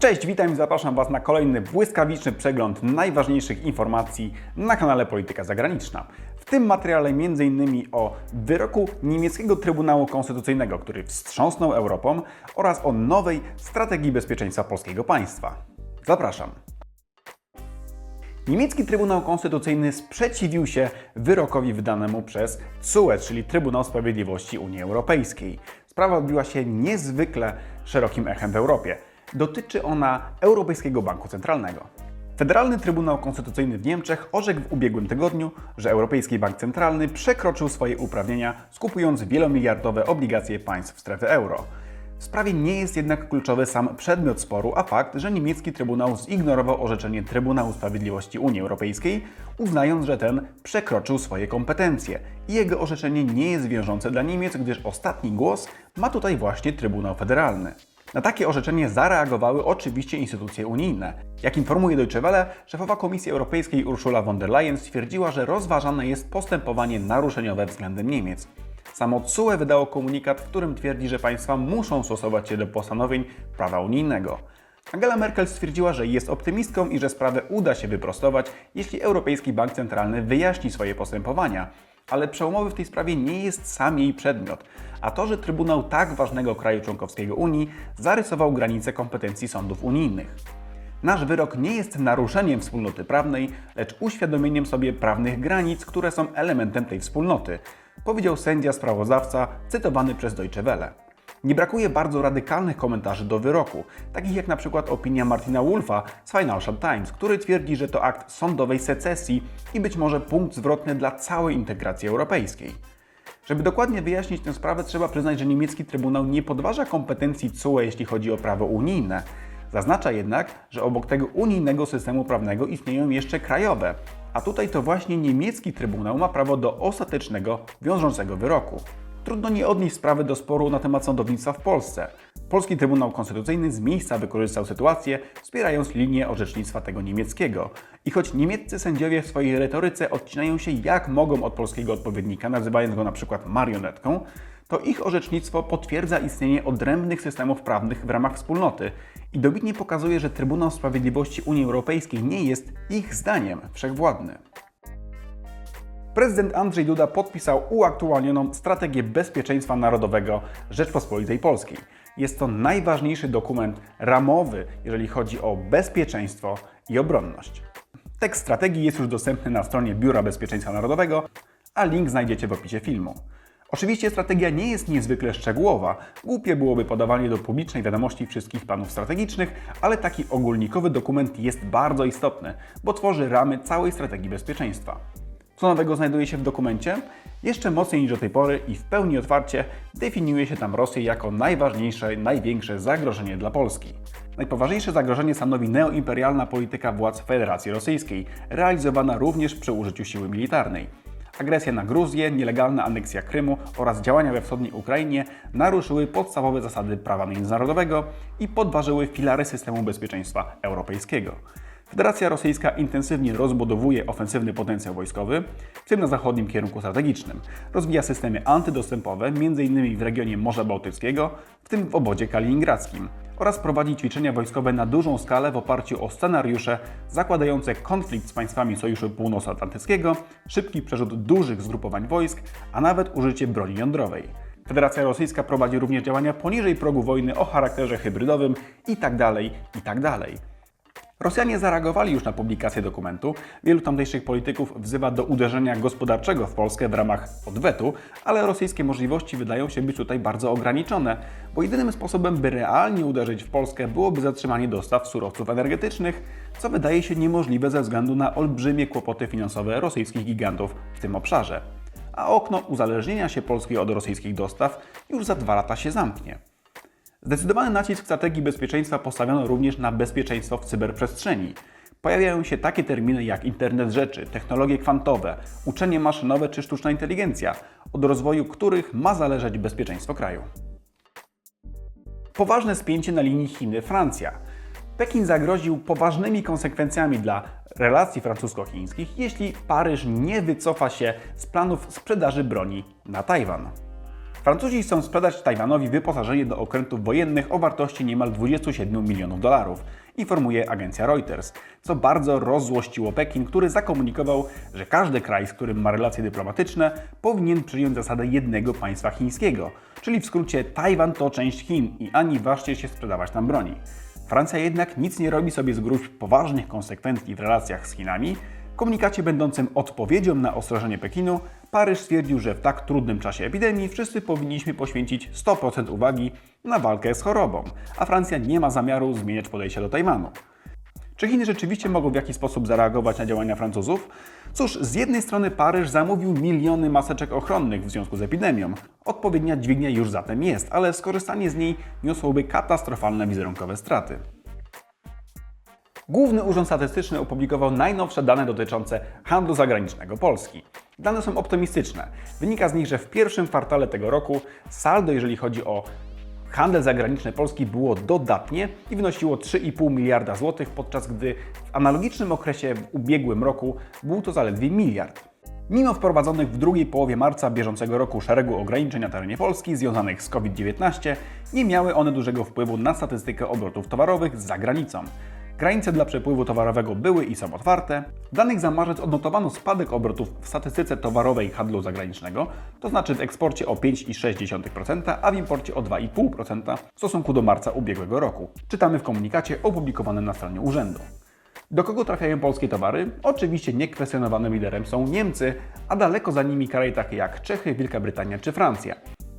Cześć, witam i zapraszam Was na kolejny błyskawiczny przegląd najważniejszych informacji na kanale Polityka Zagraniczna. W tym materiale m.in. o wyroku niemieckiego Trybunału Konstytucyjnego, który wstrząsnął Europą oraz o nowej strategii bezpieczeństwa polskiego państwa. Zapraszam. Niemiecki Trybunał Konstytucyjny sprzeciwił się wyrokowi wydanemu przez TSUE, czyli Trybunał Sprawiedliwości Unii Europejskiej. Sprawa odbiła się niezwykle szerokim echem w Europie. Dotyczy ona Europejskiego Banku Centralnego. Federalny Trybunał Konstytucyjny w Niemczech orzekł w ubiegłym tygodniu, że Europejski Bank Centralny przekroczył swoje uprawnienia, skupując wielomiliardowe obligacje państw strefy euro. W sprawie nie jest jednak kluczowy sam przedmiot sporu, a fakt, że niemiecki Trybunał zignorował orzeczenie Trybunału Sprawiedliwości Unii Europejskiej, uznając, że ten przekroczył swoje kompetencje i jego orzeczenie nie jest wiążące dla Niemiec, gdyż ostatni głos ma tutaj właśnie Trybunał Federalny. Na takie orzeczenie zareagowały oczywiście instytucje unijne. Jak informuje Deutsche Welle, szefowa Komisji Europejskiej Ursula von der Leyen stwierdziła, że rozważane jest postępowanie naruszeniowe względem Niemiec. Samo TSUE wydało komunikat, w którym twierdzi, że państwa muszą stosować się do postanowień prawa unijnego. Angela Merkel stwierdziła, że jest optymistką i że sprawę uda się wyprostować, jeśli Europejski Bank Centralny wyjaśni swoje postępowania. Ale przełomowy w tej sprawie nie jest sam jej przedmiot, a to, że Trybunał tak ważnego kraju członkowskiego Unii zarysował granice kompetencji sądów unijnych. Nasz wyrok nie jest naruszeniem wspólnoty prawnej, lecz uświadomieniem sobie prawnych granic, które są elementem tej wspólnoty, powiedział sędzia sprawozdawca cytowany przez Deutsche Welle. Nie brakuje bardzo radykalnych komentarzy do wyroku, takich jak na przykład opinia Martina Wolfa z Financial Times, który twierdzi, że to akt sądowej secesji i być może punkt zwrotny dla całej integracji europejskiej. Żeby dokładnie wyjaśnić tę sprawę, trzeba przyznać, że niemiecki trybunał nie podważa kompetencji CUE, jeśli chodzi o prawo unijne. Zaznacza jednak, że obok tego unijnego systemu prawnego istnieją jeszcze krajowe, a tutaj to właśnie niemiecki trybunał ma prawo do ostatecznego, wiążącego wyroku. Trudno nie odnieść sprawy do sporu na temat sądownictwa w Polsce. Polski Trybunał Konstytucyjny z miejsca wykorzystał sytuację, wspierając linię orzecznictwa tego niemieckiego. I choć niemieccy sędziowie w swojej retoryce odcinają się jak mogą od polskiego odpowiednika, nazywając go na przykład marionetką, to ich orzecznictwo potwierdza istnienie odrębnych systemów prawnych w ramach wspólnoty i dobitnie pokazuje, że Trybunał Sprawiedliwości Unii Europejskiej nie jest ich zdaniem wszechwładny. Prezydent Andrzej Duda podpisał uaktualnioną strategię bezpieczeństwa narodowego Rzeczpospolitej Polskiej. Jest to najważniejszy dokument ramowy, jeżeli chodzi o bezpieczeństwo i obronność. Tekst strategii jest już dostępny na stronie Biura Bezpieczeństwa Narodowego, a link znajdziecie w opisie filmu. Oczywiście strategia nie jest niezwykle szczegółowa. Głupie byłoby podawanie do publicznej wiadomości wszystkich planów strategicznych, ale taki ogólnikowy dokument jest bardzo istotny, bo tworzy ramy całej strategii bezpieczeństwa. Co nowego znajduje się w dokumencie? Jeszcze mocniej niż do tej pory i w pełni otwarcie definiuje się tam Rosję jako najważniejsze, największe zagrożenie dla Polski. Najpoważniejsze zagrożenie stanowi neoimperialna polityka władz Federacji Rosyjskiej, realizowana również przy użyciu siły militarnej. Agresja na Gruzję, nielegalna aneksja Krymu oraz działania we wschodniej Ukrainie naruszyły podstawowe zasady prawa międzynarodowego i podważyły filary systemu bezpieczeństwa europejskiego. Federacja Rosyjska intensywnie rozbudowuje ofensywny potencjał wojskowy, w tym na zachodnim kierunku strategicznym. Rozwija systemy antydostępowe, m.in. w regionie Morza Bałtyckiego, w tym w obodzie kaliningradzkim, oraz prowadzi ćwiczenia wojskowe na dużą skalę w oparciu o scenariusze zakładające konflikt z państwami Sojuszu Północnoatlantyckiego, szybki przerzut dużych zgrupowań wojsk, a nawet użycie broni jądrowej. Federacja Rosyjska prowadzi również działania poniżej progu wojny o charakterze hybrydowym itd. itd. Rosjanie zareagowali już na publikację dokumentu. Wielu tamtejszych polityków wzywa do uderzenia gospodarczego w Polskę w ramach odwetu, ale rosyjskie możliwości wydają się być tutaj bardzo ograniczone, bo jedynym sposobem, by realnie uderzyć w Polskę, byłoby zatrzymanie dostaw surowców energetycznych, co wydaje się niemożliwe ze względu na olbrzymie kłopoty finansowe rosyjskich gigantów w tym obszarze. A okno uzależnienia się Polski od rosyjskich dostaw już za dwa lata się zamknie. Zdecydowany nacisk strategii bezpieczeństwa postawiono również na bezpieczeństwo w cyberprzestrzeni. Pojawiają się takie terminy jak internet rzeczy, technologie kwantowe, uczenie maszynowe czy sztuczna inteligencja, od rozwoju których ma zależeć bezpieczeństwo kraju. Poważne spięcie na linii Chiny-Francja. Pekin zagroził poważnymi konsekwencjami dla relacji francusko-chińskich, jeśli Paryż nie wycofa się z planów sprzedaży broni na Tajwan. Francuzi chcą sprzedać Tajwanowi wyposażenie do okrętów wojennych o wartości niemal 27 milionów dolarów, informuje agencja Reuters, co bardzo rozzłościło Pekin, który zakomunikował, że każdy kraj, z którym ma relacje dyplomatyczne, powinien przyjąć zasadę jednego państwa chińskiego, czyli w skrócie Tajwan to część Chin i ani ważcie się sprzedawać tam broni. Francja jednak nic nie robi sobie z gruźb poważnych konsekwencji w relacjach z Chinami. W komunikacie będącym odpowiedzią na ostrzeżenie Pekinu, Paryż stwierdził, że w tak trudnym czasie epidemii wszyscy powinniśmy poświęcić 100% uwagi na walkę z chorobą, a Francja nie ma zamiaru zmieniać podejścia do Tajwanu. Czy Chiny rzeczywiście mogą w jakiś sposób zareagować na działania Francuzów? Cóż, z jednej strony Paryż zamówił miliony maseczek ochronnych w związku z epidemią. Odpowiednia dźwignia już zatem jest, ale skorzystanie z niej niosłoby katastrofalne wizerunkowe straty. Główny Urząd Statystyczny opublikował najnowsze dane dotyczące handlu zagranicznego Polski. Dane są optymistyczne. Wynika z nich, że w pierwszym kwartale tego roku saldo, jeżeli chodzi o handel zagraniczny Polski, było dodatnie i wynosiło 3,5 miliarda złotych, podczas gdy w analogicznym okresie w ubiegłym roku był to zaledwie miliard. Mimo wprowadzonych w drugiej połowie marca bieżącego roku szeregu ograniczeń na terenie Polski związanych z COVID-19, nie miały one dużego wpływu na statystykę obrotów towarowych za granicą. Granice dla przepływu towarowego były i są otwarte. W danych za marzec odnotowano spadek obrotów w statystyce towarowej handlu zagranicznego, to znaczy w eksporcie o 5,6%, a w imporcie o 2,5% w stosunku do marca ubiegłego roku. Czytamy w komunikacie opublikowanym na stronie urzędu. Do kogo trafiają polskie towary? Oczywiście niekwestionowanym liderem są Niemcy, a daleko za nimi kraje takie jak Czechy, Wielka Brytania czy Francja.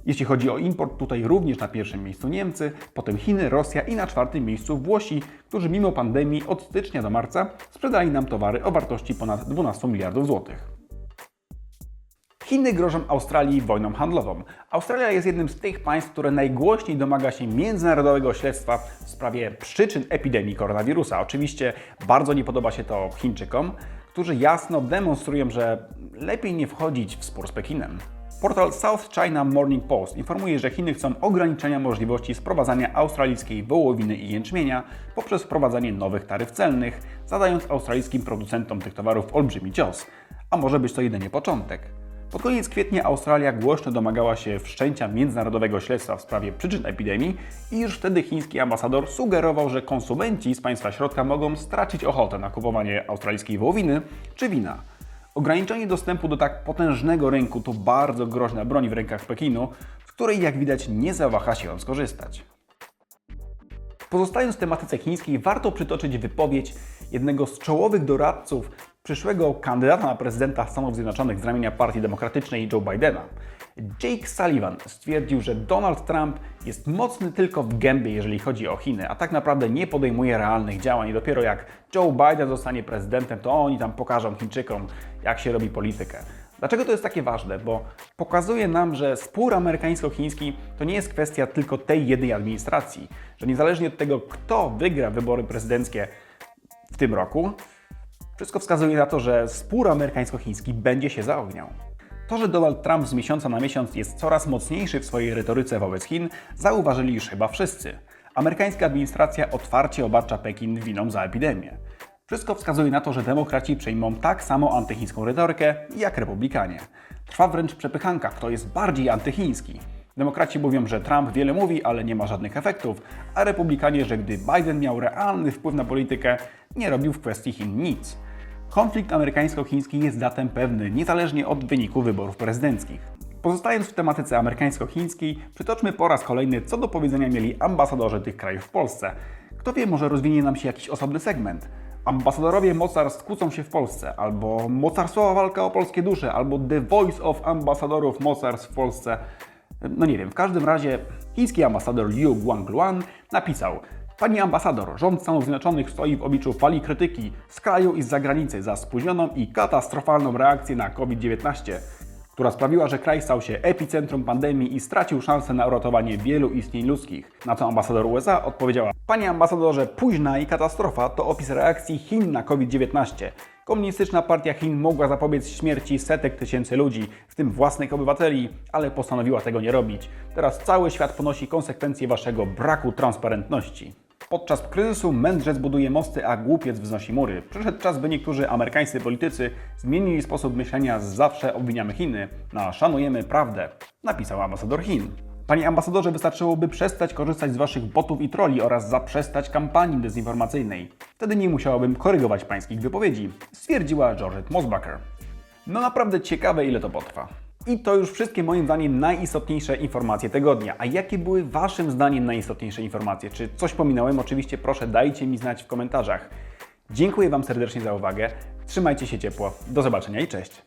Jeśli chodzi o import, tutaj również na pierwszym miejscu Niemcy, potem Chiny, Rosja i na czwartym miejscu Włosi, którzy mimo pandemii od stycznia do marca sprzedali nam towary o wartości ponad 12 miliardów złotych. Chiny grożą Australii wojną handlową. Australia jest jednym z tych państw, które najgłośniej domaga się międzynarodowego śledztwa w sprawie przyczyn epidemii koronawirusa. Oczywiście bardzo nie podoba się to Chińczykom, którzy jasno demonstrują, że lepiej nie wchodzić w spór z Pekinem. Portal South China Morning Post informuje, że Chiny chcą ograniczenia możliwości sprowadzania australijskiej wołowiny i jęczmienia poprzez wprowadzanie nowych taryf celnych, zadając australijskim producentom tych towarów olbrzymi cios. A może być to jedynie początek. Pod koniec kwietnia Australia głośno domagała się wszczęcia międzynarodowego śledztwa w sprawie przyczyn epidemii i już wtedy chiński ambasador sugerował, że konsumenci z państwa środka mogą stracić ochotę na kupowanie australijskiej wołowiny czy wina. Ograniczenie dostępu do tak potężnego rynku to bardzo groźna broń w rękach Pekinu, z której jak widać nie zawaha się on skorzystać. Pozostając w tematyce chińskiej, warto przytoczyć wypowiedź jednego z czołowych doradców przyszłego kandydata na prezydenta Stanów Zjednoczonych z ramienia Partii Demokratycznej Joe Bidena. Jake Sullivan stwierdził, że Donald Trump jest mocny tylko w gębie, jeżeli chodzi o Chiny, a tak naprawdę nie podejmuje realnych działań. I dopiero jak Joe Biden zostanie prezydentem, to oni tam pokażą Chińczykom, jak się robi politykę. Dlaczego to jest takie ważne? Bo pokazuje nam, że spór amerykańsko-chiński to nie jest kwestia tylko tej jednej administracji, że niezależnie od tego, kto wygra wybory prezydenckie w tym roku, wszystko wskazuje na to, że spór amerykańsko-chiński będzie się zaogniał. To, że Donald Trump z miesiąca na miesiąc jest coraz mocniejszy w swojej retoryce wobec Chin, zauważyli już chyba wszyscy. Amerykańska administracja otwarcie obarcza Pekin winą za epidemię. Wszystko wskazuje na to, że demokraci przejmą tak samo antychińską retorykę jak republikanie. Trwa wręcz przepychanka, kto jest bardziej antychiński. Demokraci mówią, że Trump wiele mówi, ale nie ma żadnych efektów, a republikanie, że gdy Biden miał realny wpływ na politykę, nie robił w kwestii Chin nic. Konflikt amerykańsko-chiński jest zatem pewny, niezależnie od wyniku wyborów prezydenckich. Pozostając w tematyce amerykańsko-chińskiej, przytoczmy po raz kolejny, co do powiedzenia mieli ambasadorzy tych krajów w Polsce. Kto wie, może rozwinie nam się jakiś osobny segment. Ambasadorowie mocarstw kłócą się w Polsce, albo mocarstwowa walka o polskie dusze, albo The Voice of Ambasadorów mocarstw w Polsce. No nie wiem, w każdym razie chiński ambasador Liu Guangluan napisał Pani ambasador, rząd Stanów Zjednoczonych stoi w obliczu fali krytyki z kraju i z zagranicy za spóźnioną i katastrofalną reakcję na COVID-19, która sprawiła, że kraj stał się epicentrum pandemii i stracił szansę na uratowanie wielu istnień ludzkich. Na co ambasador USA odpowiedziała: Panie ambasadorze, późna i katastrofa to opis reakcji Chin na COVID-19. Komunistyczna partia Chin mogła zapobiec śmierci setek tysięcy ludzi, w tym własnych obywateli, ale postanowiła tego nie robić. Teraz cały świat ponosi konsekwencje waszego braku transparentności. Podczas kryzysu mędrzec buduje mosty, a głupiec wznosi mury. Przyszedł czas, by niektórzy amerykańscy politycy zmienili sposób myślenia z zawsze obwiniamy Chiny na szanujemy prawdę, napisał ambasador Chin. Panie ambasadorze, wystarczyłoby przestać korzystać z Waszych botów i troli oraz zaprzestać kampanii dezinformacyjnej. Wtedy nie musiałabym korygować Pańskich wypowiedzi, stwierdziła Georgette Mosbacher. No naprawdę ciekawe, ile to potrwa. I to już wszystkie moim zdaniem najistotniejsze informacje tygodnia. A jakie były Waszym zdaniem najistotniejsze informacje? Czy coś pominąłem? Oczywiście proszę dajcie mi znać w komentarzach. Dziękuję Wam serdecznie za uwagę. Trzymajcie się ciepło. Do zobaczenia i cześć.